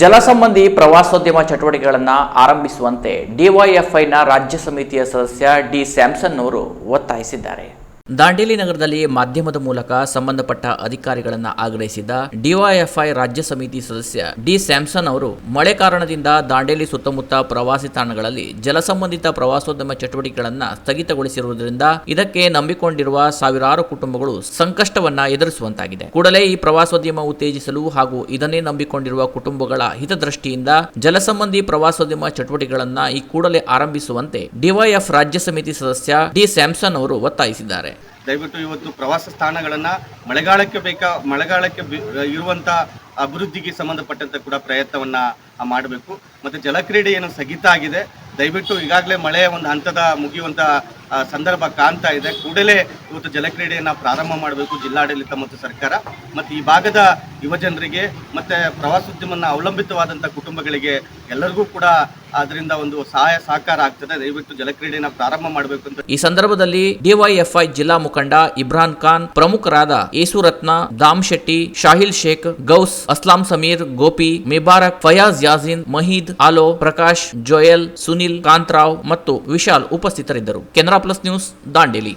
ಜಲಸಂಬಂಧಿ ಪ್ರವಾಸೋದ್ಯಮ ಚಟುವಟಿಕೆಗಳನ್ನು ಆರಂಭಿಸುವಂತೆ ಡಿವೈಎಫ್ಐನ ರಾಜ್ಯ ಸಮಿತಿಯ ಸದಸ್ಯ ಡಿ ಸ್ಯಾಮ್ಸನ್ ಅವರು ಒತ್ತಾಯಿಸಿದ್ದಾರೆ. ದಾಂಡೇಲಿ ನಗರದಲ್ಲಿ ಮಾಧ್ಯಮದ ಮೂಲಕ ಸಂಬಂಧಪಟ್ಟ ಅಧಿಕಾರಿಗಳನ್ನು ಆಗ್ರಹಿಸಿದ ಡಿವೈಎಫ್ಐ ರಾಜ್ಯ ಸಮಿತಿ ಸದಸ್ಯ ಡಿ ಸ್ಯಾಮ್ಸನ್ ಅವರು, ಮಳೆ ಕಾರಣದಿಂದ ದಾಂಡೇಲಿ ಸುತ್ತಮುತ್ತ ಪ್ರವಾಸಿ ತಾಣಗಳಲ್ಲಿ ಜಲಸಂಬಂಧಿತ ಪ್ರವಾಸೋದ್ಯಮ ಚಟುವಟಿಕೆಗಳನ್ನು ಸ್ಥಗಿತಗೊಳಿಸಿರುವುದರಿಂದ ಇದಕ್ಕೆ ನಂಬಿಕೊಂಡಿರುವ ಸಾವಿರಾರು ಕುಟುಂಬಗಳು ಸಂಕಷ್ಟವನ್ನ ಎದುರಿಸುವಂತಾಗಿದೆ. ಕೂಡಲೇ ಈ ಪ್ರವಾಸೋದ್ಯಮ ಉತ್ತೇಜಿಸಲು ಹಾಗೂ ಇದನ್ನೇ ನಂಬಿಕೊಂಡಿರುವ ಕುಟುಂಬಗಳ ಹಿತದೃಷ್ಟಿಯಿಂದ ಜಲಸಂಬಂಧಿ ಪ್ರವಾಸೋದ್ಯಮ ಚಟುವಟಿಕೆಗಳನ್ನು ಈ ಕೂಡಲೇ ಆರಂಭಿಸುವಂತೆ ಡಿವೈಎಫ್ ರಾಜ್ಯ ಸಮಿತಿ ಸದಸ್ಯ ಡಿ ಸ್ಯಾಮ್ಸನ್ ಅವರು ಒತ್ತಾಯಿಸಿದ್ದಾರೆ. ದಯವಿಟ್ಟು ಇವತ್ತು ಪ್ರವಾಸ ಸ್ಥಾನಗಳನ್ನು ಮಳೆಗಾಲಕ್ಕೆ ಬೇಕಾ ಮಳೆಗಾಲಕ್ಕೆ ಇರುವಂಥ ಅಭಿವೃದ್ಧಿಗೆ ಸಂಬಂಧಪಟ್ಟಂತೆ ಕೂಡ ಪ್ರಯತ್ನವನ್ನ ಮಾಡಬೇಕು. ಮತ್ತೆ ಜಲಕ್ರೀಡೆ ಏನು ಸ್ಥಗಿತ ಆಗಿದೆ. ದಯವಿಟ್ಟು ಈಗಾಗಲೇ ಮಳೆ ಒಂದು ಹಂತದ ಮುಗಿಯುವಂತ ಆ, ಸಂದರ್ಭ ಕಾಣ್ತಾ ಇದೆ. ಕೂಡಲೇ ಇವತ್ತು ಜಲಕ್ರೀಡೆಯನ್ನು ಪ್ರಾರಂಭ ಮಾಡಬೇಕು ಜಿಲ್ಲಾಡಳಿತ ಮತ್ತು ಸರ್ಕಾರ. ಮತ್ತು ಈ ಭಾಗದ ಯುವಜನರಿಗೆ ಮತ್ತೆ ಪ್ರವಾಸೋದ್ಯಮನ ಅವಲಂಬಿತವಾದಂಥ ಕುಟುಂಬಗಳಿಗೆ ಎಲ್ಲರಿಗೂ ಕೂಡ ಅದರಿಂದ ಒಂದು ಸಹಾಯ ಸಹಕಾರ ಆಗ್ತದೆ. ದಯವಿಟ್ಟು ಜಲಕ್ರೀಡೆಯನ್ನು ಪ್ರಾರಂಭ ಮಾಡಬೇಕು ಅಂತ ಈ ಸಂದರ್ಭದಲ್ಲಿ ಡಿವೈಎಫ್ಐ ಜಿಲ್ಲಾ ಮುಖಂಡ ಇಬ್ರಾನ್ ಖಾನ್, ಪ್ರಮುಖರಾದ ಯೇಸುರತ್ನ, ದಾಮ್ ಶೆಟ್ಟಿ, ಶಾಹಿಲ್ ಶೇಖ್, ಗೌಸ್, ಅಸ್ಲಾಂ ಸಮೀರ್, ಗೋಪಿ, ಮಿಬಾರಕ್, ಫಯಾಜ್ ಯಾಜಿನ್ ಮಹೀದ್, ಆಲೋ, ಪ್ರಕಾಶ್, ಜೋಯಲ್, ಸುನಿಲ್, ಕಾಂತರಾವ್ ಮತ್ತು ವಿಶಾಲ್ ಉಪಸ್ಥಿತರಿದ್ದರು. Canara plus news દાંડેલી